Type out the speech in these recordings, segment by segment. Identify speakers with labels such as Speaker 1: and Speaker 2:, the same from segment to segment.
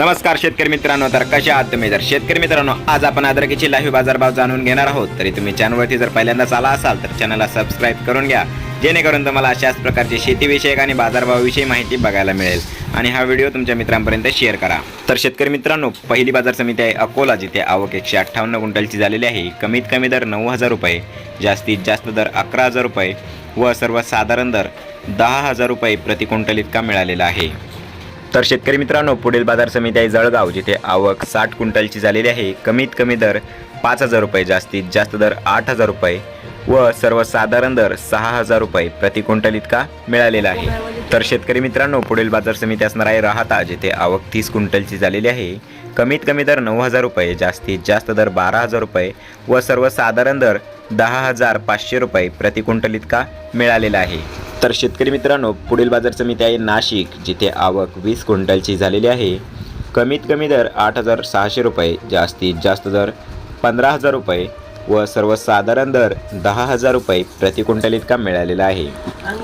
Speaker 1: नमस्कार शेतकरी मित्रांनो तर कशा आहात तुम्ही? जर शेतकरी मित्रांनो आज आपण अद्रकीची लाईव्ह बाजारभाव जाणून घेणार आहोत. तरी तुम्ही चॅनलवरती जर पहिल्यांदाच आला असाल तर चॅनलला सबस्क्राईब करून घ्या. जेणेकरून तुम्हाला अशाच प्रकारची शेतीविषयक आणि बाजारभावाविषयी माहिती बघायला मिळेल. आणि हा व्हिडिओ तुमच्या मित्रांपर्यंत शेअर करा. तर शेतकरी मित्रांनो पहिली बाजार समिती आहे अकोला जिथे आवक एकशे अठ्ठावन्न क्विंटलची झालेली आहे. कमीत कमी दर नऊ हजार रुपये जास्तीत जास्त दर अकरा हजार रुपये व सर्वसाधारण दर दहा हजार रुपये प्रति क्विंटल इतका मिळालेला आहे. तर शेतकरी मित्रांनो पुढील बाजार समिती आहे जळगाव जिथे आवक साठ क्विंटलची झालेली आहे. कमीत कमी दर पाच हजार रुपये जास्तीत जास्त दर आठ हजार रुपये व सर्वसाधारण दर सहा हजार रुपये प्रति क्विंटल इतका मिळालेला आहे. तर शेतकरी मित्रांनो पुढील बाजार समिती असणार आहे राहता जिथे आवक तीस क्विंटलची झालेली आहे. कमीत कमी दर नऊ हजार रुपये जास्तीत जास्त दर बारा हजार रुपये व सर्वसाधारण दर दहा हजार पाचशे रुपये प्रति क्विंटल इतका मिळालेला आहे. तर शेतकरी मित्रांनो पुढील बाजार समिती आहे नाशिक जिथे आवक वीस क्विंटलची झालेली आहे. कमीत कमी दर आठ हजार सहाशे रुपये जास्तीत जास्त दर पंधरा हजार रुपये व सर्वसाधारण दर दहा हजार रुपये प्रति क्विंटल इतका मिळालेला आहे.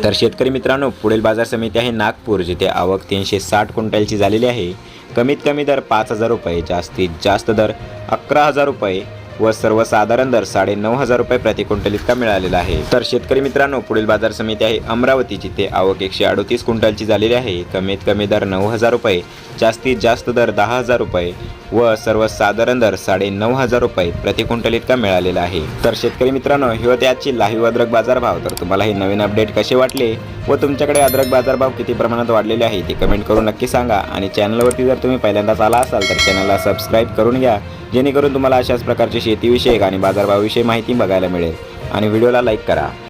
Speaker 1: तर शेतकरी मित्रांनो पुढील बाजार समिती आहे नागपूर जिथे आवक तीनशे साठ क्विंटलची झालेली आहे. कमीत कमी दर पाच हजार रुपये जास्तीत जास्त दर अकरा हजार रुपये व सर्वसाधारण दर साडे नऊ हजार रुपये प्रति क्विंटल इतका मिळालेला आहे. तर शेतकरी मित्रांनो पुढील बाजार समिती आहे अमरावती जिथे आवक एकशे अडोतीस क्विंटलची झालेली आहे. कमीत कमी दर नऊ हजार रुपये जास्तीत जास्त दर दहा हजार रुपये व सर्वसाधारण दर साडे नऊ हजार रुपये प्रति क्विंटल इतका मिळालेला आहे. तर शेतकरी मित्रांनो ही होते आजची लाईव्ह अद्रक बाजारभाव तर तुम्हाला हे नवीन अपडेट कसे वाटले व तुमच्याकडे अद्रक बाजारभाव किती प्रमाणात वाढलेले आहे ते कमेंट करून नक्की सांगा. आणि चॅनलवरती जर तुम्ही पहिल्यांदाच आला असाल तर चॅनलला सबस्क्राईब करून घ्या. जेणेकरून तुम्हाला अशाच प्रकारची शेतीविषयक आणि बाजारभावाविषयी माहिती बघायला मिळेल. आणि व्हिडिओला लाईक करा.